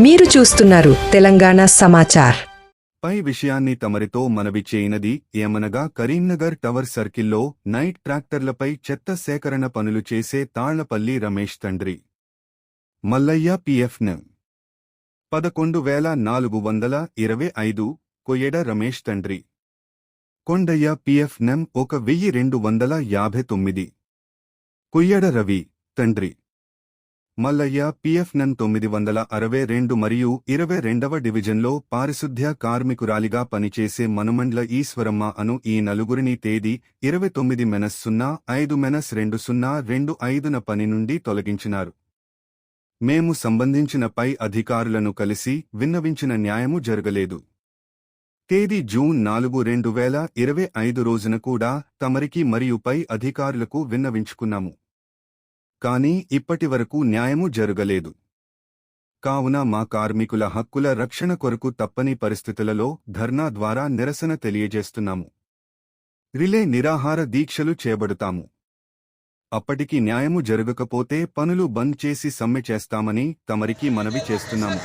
మీరు చూస్తున్నారు తెలంగాణ సమాచార్. పై విషయాన్ని తమరితో మనవి చేయనది ఏమనగా కరీంనగర్ టవర్ సర్కిల్లో నైట్ ట్రాక్టర్లపై చెత్త సేకరణ పనులు చేసే తాళ్ళపల్లి రమేష్ తండ్రి. మల్లయ్య పిఎఫ్న్ పదకొండు వేల నాలుగు వందల ఇరవై ఐదు కొయ్యడ రమేష్ తండ్రి. కొండయ్య పిఎఫ్ నెం ఒక వెయ్యి రెండు వందల యాభై తొమ్మిది. కొయ్యడ రవి తండ్రి. మల్లయ్య పిఎఫ్నన్ తొమ్మిది వందల అరవై రెండు మరియు ఇరవై రెండవ డివిజన్లో పారిశుద్ధ్య కార్మికురాలిగా పనిచేసే మనుమండ్ల ఈశ్వరమ్మ అను ఈ నలుగురిని తేదీ ఇరవై తొమ్మిది మెనస్ సున్నా ఐదు మెనస్ రెండు సున్నా రెండు ఐదున పని నుండి తొలగించినారు. మేము సంబంధించిన పై అధికారులను కలిసి విన్నవించిన న్యాయము జరగలేదు. తేదీ జూన్ నాలుగు రెండు వేల ఇరవై ఐదు రోజున కూడా తమరికి మరియు పై అధికారులకు విన్నవించుకున్నాము. కానీ ఇప్పటివరకు న్యాయము జరగలేదు. కావున మా కార్మికుల హక్కుల రక్షణ కొరకు తప్పని పరిస్థితులలో ధర్నా ద్వారా నిరసన తెలియజేస్తున్నాము. రిలే నిరాహార దీక్షలు చేపడతాము. అప్పటికి న్యాయము జరగకపోతే పనులు బంద్ చేసి సమ్మె చేస్తామని తమరికి మనవి చేస్తున్నాము.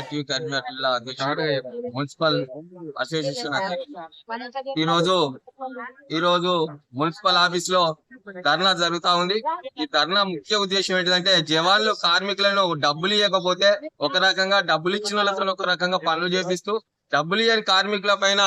టిఆర్టీ కర్మల అధ్యక్షుడు మున్సిపల్ అసోసియేషన్ అధ్యక్షుడు. ఈ రోజు ఈ రోజు మున్సిపల్ ఆఫీస్లో ధర్నా జరుగుతా ఉంది ఈ ధర్నా ముఖ్య ఉద్దేశం ఏంటంటే జవాన్లు కార్మికులను డబ్బులు ఇవ్వకపోతే ఒక రకంగా డబ్బులు ఇచ్చిన వాళ్ళతో ఒక రకంగా పనులు చేపిస్తూ డబ్బులు ఇవ్వని కార్మికుల పైన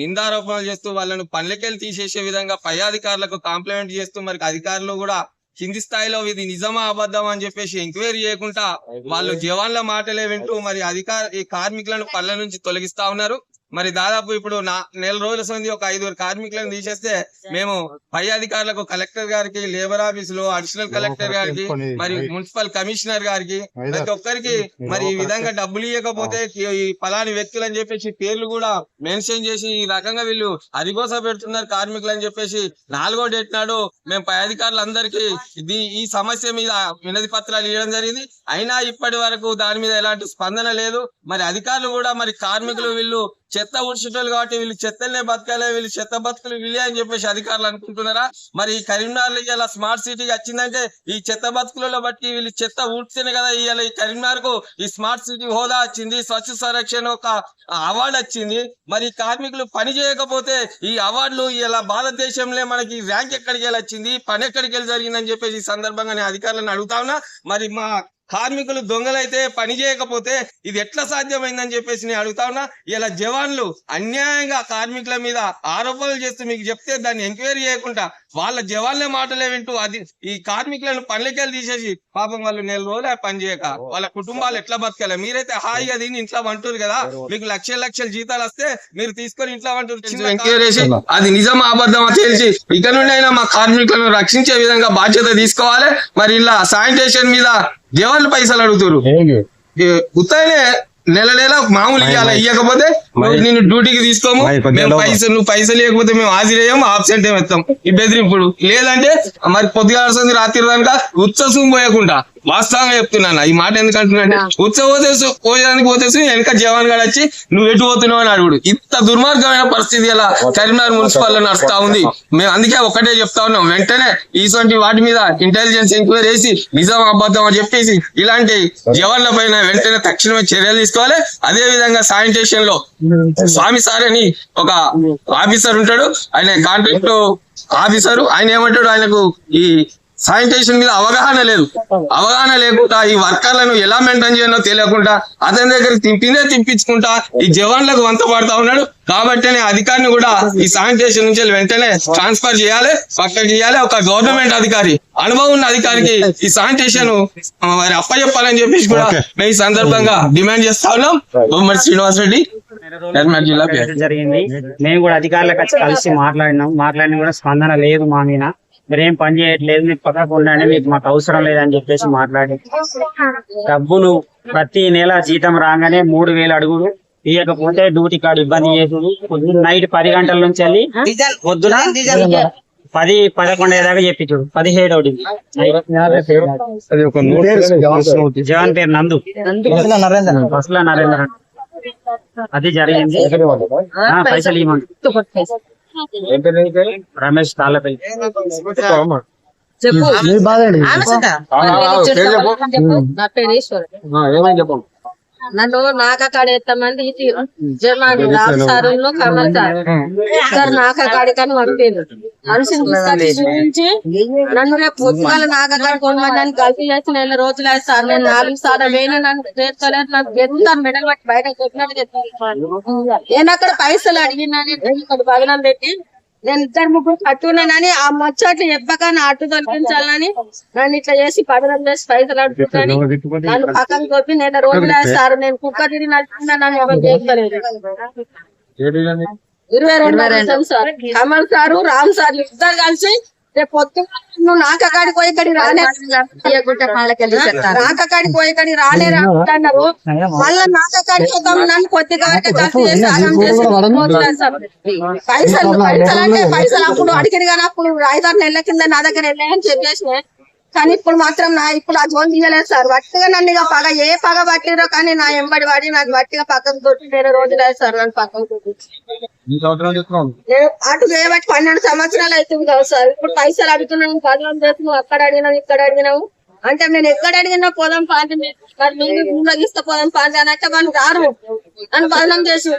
నిందారోపణలు చేస్తూ వాళ్ళను పనులకెళ్ళి తీసేసే విధంగా పై అధికారులకు కాంప్లిమెంట్ చేస్తూ మరి అధికారులు కూడా కింది స్థాయిలో ఇది నిజమా అబద్ధం అని చెప్పేసి ఎంక్వైరీ చేయకుండా వాళ్ళు జవాన్ల మాటలే వింటూ మరి అధికార ఈ కార్మికులను పనుల నుంచి తొలగిస్తా ఉన్నారు. మరి దాదాపు ఇప్పుడు నా నెల రోజుల సంది ఒక ఐదుగురు కార్మికులను తీసేస్తే మేము పై అధికారులకు కలెక్టర్ గారికి లేబర్ ఆఫీసులో అడిషనల్ కలెక్టర్ గారికి మరి మున్సిపల్ కమిషనర్ గారికి ప్రతి ఒక్కరికి మరి ఈ విధంగా డబ్బులు ఇవ్వకపోతే ఈ ఫలాని వ్యక్తులు అని చెప్పేసి పేర్లు కూడా మెన్షన్ చేసి ఈ రకంగా వీళ్ళు అరిగోస పెడుతున్నారు కార్మికులు అని చెప్పేసి. నాలుగో డేట్ నాడు మేము పై అధికారులందరికీ ఇది ఈ సమస్య మీద వినతి పత్రాలు ఇవ్వడం జరిగింది. అయినా ఇప్పటి వరకు దాని మీద ఎలాంటి స్పందన లేదు. మరి అధికారులు కూడా మరి కార్మికులు వీళ్ళు చెత్త ఉడిచేటోళ్ళు కాబట్టి వీళ్ళు చెత్తలనే బతకాలి వీళ్ళు చెత్త బతుకులు వీళ్ళే అని చెప్పేసి అధికారులు అనుకుంటున్నారా? మరి ఈ కరీంనగర్ ఇలా స్మార్ట్ సిటీ వచ్చిందంటే ఈ చెత్త బతుకులలో బట్టి వీళ్ళు చెత్త ఊడ్తేనే కదా ఇవాళ ఈ కరీంనగర్కు ఈ స్మార్ట్ సిటీ హోదా వచ్చింది స్వచ్ఛ సంరక్షణ ఒక అవార్డు వచ్చింది. మరి కార్మికులు పని చేయకపోతే ఈ అవార్డులు ఇలా భారతదేశంలో మనకి ర్యాంక్ ఎక్కడికి వెళ్ళి వచ్చింది పని ఎక్కడికి వెళ్ళి జరిగిందని చెప్పేసి ఈ సందర్భంగా నేను అధికారులను అడుగుతా ఉన్నా. మరి మా కార్మికులు దొంగలైతే పని చేయకపోతే ఇది ఎట్లా సాధ్యమైందని చెప్పేసి నేను అడుగుతా ఉన్నా. ఇలా జవాన్లు అన్యాయంగా కార్మికుల మీద ఆరోపణలు చేస్తూ మీకు చెప్తే దాన్ని ఎంక్వైరీ చేయకుండా వాళ్ళ జవాన్లే మాటలే వింటూ అది ఈ కార్మికులను పనులకెళ్ళి తీసేసి పాపం వాళ్ళు నెల రోజులు పని చేయక వాళ్ళ కుటుంబాలు ఎట్లా బతకాలి? మీరైతే హాయిగా దీన్ని ఇంట్లో వంటారు కదా? మీకు లక్షల లక్షల జీతాలు వస్తే మీరు తీసుకొని ఇంట్లో వంటారు ఎంక్వైరీ చేసి అది నిజం అబద్ధమా తెలిసి ఇక నుండి అయినా మా కార్మికులను రక్షించే విధంగా బాధ్యత తీసుకోవాలి. మరి ఇలా శానిటేషన్ మీద జవాన్లు పైసలు అడుగుతారు ఈ ఉత్తగానే నెల నెల మామూలు ఇవ్వాలి ఇవ్వకపోతే నేను డ్యూటీకి తీసుకోము. మేము పైసలు నువ్వు పైసలు ఇవ్వకపోతే మేము హాజరయ్యాము ఆబ్సెంట్ ఏమి ఇస్తాం ఈ బెదిరింపుడు లేదంటే మరి పొద్దుగా రాత్రి కనుక ఉత్సవం పోయకుండా వాస్తవంగా చెప్తున్నాను ఈ మాట ఎందుకంటున్నా ఉత్సవం పోతే పోయేదానికి పోతే వెనక జవాన్ గారు వచ్చి నువ్వు ఎటు పోతున్నావు? అని అడుగుడు. ఇంత దుర్మార్గమైన పరిస్థితి ఇలా కరీంనగర్ మున్సిపల్లో నడుస్తా ఉంది. మేము అందుకే ఒకటే చెప్తా ఉన్నాం. వెంటనే ఇటువంటి వాటి మీద ఇంటెలిజెన్స్ ఎంక్వైరీ చేసి నిజం అబద్ధం అని చెప్పేసి ఇలాంటి జవాన్ల పైన వెంటనే తక్షణమే చర్యలు తీసుకోవాలి. అదే విధంగా శానిటేషన్లో స్వామి సార్ అని ఒక ఆఫీసర్ ఉంటాడు. ఆయన కాంట్రాక్ట్ ఆఫీసర్. ఆయన ఏమంటాడు? ఆయనకు ఈ శానిటేషన్ మీద అవగాహన లేదు. అవగాహన లేకుండా ఈ వర్కర్లను ఎలా మెయింటైన్ చేయాలో తెలియకుండా అతని దగ్గర తింపిందే తిప్పించుకుంటా ఈ జవాన్లకు వంత పడతా ఉన్నాడు. కాబట్టి అధికారిని కూడా ఈ శానిటేషన్ నుంచి వెంటనే ట్రాన్స్ఫర్ చేయాలి పక్కకి చేయాలి. ఒక గవర్నమెంట్ అధికారి అనుభవం ఉన్న అధికారికి ఈ శానిటేషన్ మరి అప్పచెప్పాలని చెప్పేసి కూడా మేము ఈ సందర్భంగా డిమాండ్ చేస్తా ఉన్నాం. బొమ్మడి శ్రీనివాస్ రెడ్డి జరిగింది. మేము కూడా అధికారులకు వచ్చి కలిసి మాట్లాడినాం. మాట్లాడిన కూడా స్పందన లేదు మా మీద. మీరేం పని చేయట్లేదు మీకు పక్కకు ఉండండి మీకు మాకు అవసరం లేదని చెప్పేసి మాట్లాడి. డబ్బులు ప్రతి నెల జీతం రాగానే మూడు వేలు అడుగులు ఇవ్వకపోతే డ్యూటీ కార్డు ఇబ్బంది చేసుడు పొద్దున్న నైట్ పది గంటల నుంచి వెళ్ళి పొద్దున పది పదకొండు దాకా చెప్పించుడు పదిహేడు ఒకటి జవాన్ పేరు. నందు. బస్సుల నరేంద్ర. అది జరిగింది. ఆ, రమేష్ తాళ్ళపల్లి నా పేరు ఈశ్వర్. నన్ను నాక కాడ ఎత్తమంది ఇచ్చిర్రు జమాని రామ్ సార్ కమల్ సార్. ఇద్దరు నాక కాడికని పంపారు. మనిషిని చూపించి నన్ను రేపు పొద్దుగాల నాక కాడ కొనమని కలిపి చేసి నెల రోజులు సార్ నేను నాలుగు సార్లు వేయను నన్ను చేస్తలేదు నాకు ఎంత మెడల్ పట్టి బయట కొట్టినట్టు నేను అక్కడ పైసలు అడిగినాని. ఇక్కడ భగనం పెట్టి నేను ఇద్దరు ముగ్గురు కట్టున్నానని ఆ ముచ్చట్లు చెప్పకని అటు తొలగించాలని నన్ను ఇట్లా చేసి పదనం చేసి పైసలు అడుగుతాను నన్ను పక్కన కొప్పి నేను రోజులు వేస్తారు. నేను కుక్క తిరిగి నడుచుకున్నా నన్ను ఎవరు చేస్తలేదు. ఇరవై రెండు sir Kamal sir Ram sir ఇద్దరు కలిసి రేపు పొద్దున్న నువ్వు నాకకాడికి పోయి ఇక్కడికి రానే నాకకాడికి పోయి ఇక్కడికి రానే రాన్నారు మళ్ళా నాకకాడికి వద్దాం నన్ను కొద్దిగా. పైసలు పైసలు అంటే పైసలు అప్పుడు అడిగిన కానీ అప్పుడు ఐదారు నెలల కింద నా దగ్గర వెళ్ళాయని చెప్పేసి కానీ ఇప్పుడు మాత్రం నా ఇప్పుడు ఆ జోన్ తీయలేదు సార్. వట్టిగా నన్ను ఇక పగ ఏ పగ పట్టిరో కానీ నా ఎంబడి పడి నాకు వట్టిగా పక్కకు దొరికి నేను రోజు లేదు సార్ నన్ను పక్కకు దొరికి నేను అటు చేయబట్టి పన్నెండు సంవత్సరాలు అవుతుంది కదా సార్. ఇప్పుడు పైసలు అడుగుతున్నాను పదం చేస్తున్నావు అక్కడ అడిగినావు ఇక్కడ అడిగినావు. అంటే నేను ఎక్కడ అడిగినా పోదాం పాండి మరి మీరు ఊళ్ళో ఇస్తే పోదాం పాండి అని అంటే వాళ్ళు రారు. అని బదనం చేసి